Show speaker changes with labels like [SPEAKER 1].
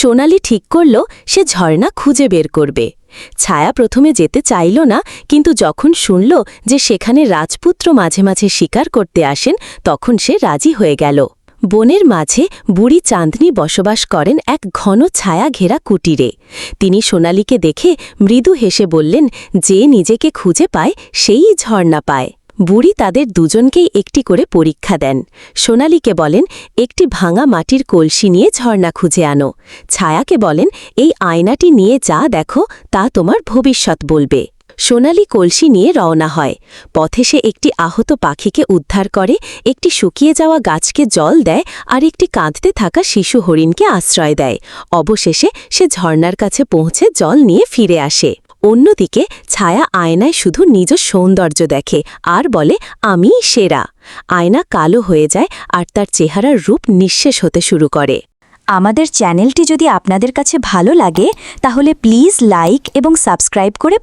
[SPEAKER 1] সোনালি ঠিক করল, সে ঝর্ণা খুঁজে বের করবে। ছায়া প্রথমে যেতে চাইল না, কিন্তু যখন শুনল যে সেখানে রাজপুত্র মাঝে মাঝে শিকার করতে আসেন, তখন সে রাজি হয়ে গেল। বনের মাঝে বুড়ি চাঁদনি বসবাস করেন এক ঘন ছায়া ঘেরা কুটিরে। তিনি সোনালিকে দেখে মৃদু হেসে বললেন, যে নিজেকে খুঁজে পায়, সেই ঝর্ণা পায়। বুড়ি তাদের দুজনকেই একটি করে পরীক্ষা দেন। সোনালিকে বলেন, একটি ভাঙা মাটির কলসি নিয়ে ঝর্ণা খুঁজে আনো। ছায়াকে বলেন, এই আয়নাটি নিয়ে যা দেখো, তা তোমার ভবিষ্যৎ বলবে। সোনালি কলসি নিয়ে রওনা হয়। পথে সে একটি আহত পাখিকে উদ্ধার করে, একটি শুকিয়ে যাওয়া গাছকে জল দেয় আর একটি কাঁদতে থাকা শিশু হরিণকে আশ্রয় দেয়। অবশেষে সে ঝর্ণার কাছে পৌঁছে জল নিয়ে ফিরে আসে। অন্যদিকে ছায়া আয়নায় শুধু নিজ সৌন্দর্য দেখে আর বলে আমি সেরা। আয়না কালো হয়ে যায় আর তার চেহারার রূপ নিঃশেষ হতে শুরু করে।
[SPEAKER 2] আমাদের চ্যানেলটি যদি আপনাদের কাছে ভালো লাগে, তাহলে প্লিজ লাইক এবং সাবস্ক্রাইব করে